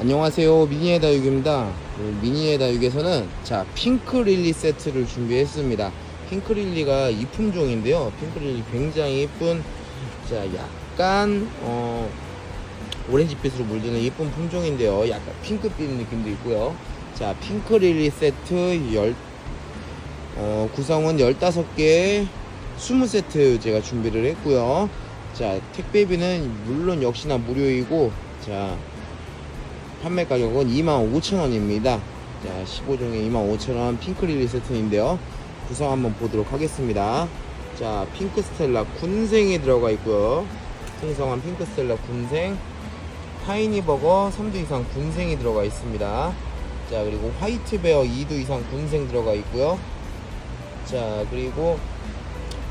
안녕하세요. 미니의 다육입니다. 미니의 다육에서는 자 핑크릴리 세트를 준비했습니다. 핑크릴리가 이 품종인데요. 핑크릴리 굉장히 이쁜 자 약간 어 오렌지빛으로 물드는 이쁜 품종인데요. 약간 핑크빛 느낌도 있고요. 자 핑크릴리 세트 열 어, 구성은 15개 20세트 제가 준비를 했고요. 자 택배비는 물론 역시나 무료이고 자 판매 가격은 25,000원입니다. 자, 15종에 25,000원 핑크 릴리 세트인데요. 구성 한번 보도록 하겠습니다. 자, 핑크 스텔라 군생이 들어가 있고요. 풍성한 핑크 스텔라 군생, 타이니 버거 3두 이상 군생이 들어가 있습니다. 자, 그리고 화이트 베어 2두 이상 군생 들어가 있고요. 자, 그리고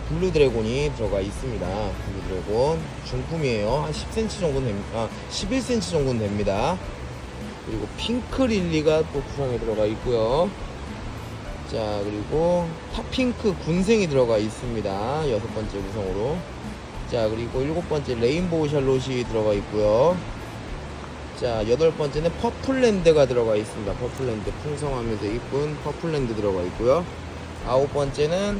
블루 드래곤이 들어가 있습니다. 블루 드래곤 중품이에요. 한 10cm 정도는 됩니다. 아, 11cm 정도는 됩니다. 그리고 핑크 릴리가 또 구성에 들어가 있고요. 자 그리고 탑핑크 군생이 들어가 있습니다. 여섯 번째 구성으로. 자 그리고 일곱 번째 레인보우 샬롯이 들어가 있고요. 자 여덟 번째는 퍼플랜드가 들어가 있습니다. 퍼플랜드 풍성하면서 이쁜 퍼플랜드 들어가 있고요. 아홉 번째는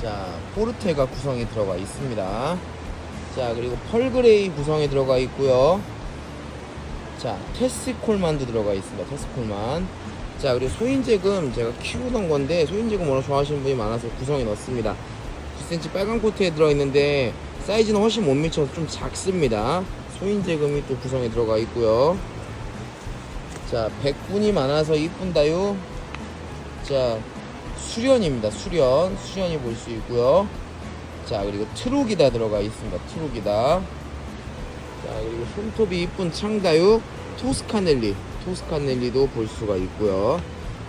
자 포르테가 구성이 들어가 있습니다. 자 그리고 펄그레이 구성에 들어가 있고요. 자 테스콜만도 들어가 있습니다. 테스콜만. 자 그리고 소인제금 제가 키우던 건데 소인제금 워낙 좋아하시는 분이 많아서 구성에 넣었습니다. 9cm 빨간 코트에 들어있는데 사이즈는 훨씬 못 미쳐서 좀 작습니다. 소인제금이 또 구성에 들어가 있고요. 자 백분이 많아서 이쁜다요? 자 수련입니다. 수련. 수련이 볼 수 있고요 자 그리고 트룩이다 들어가 있습니다. 트룩이다. 자 그리고 손톱이 이쁜 창다육 토스카넬리. 토스카넬리도 볼 수가 있고요.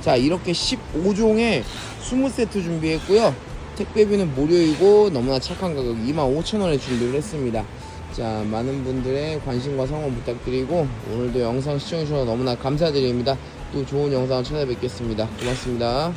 자 이렇게 15종의 20세트 준비했고요. 택배비는 무료이고 너무나 착한 가격 25,000원에 준비를 했습니다. 자 많은 분들의 관심과 성원 부탁드리고 오늘도 영상 시청해주셔서 너무나 감사드립니다. 또 좋은 영상 찾아뵙겠습니다. 고맙습니다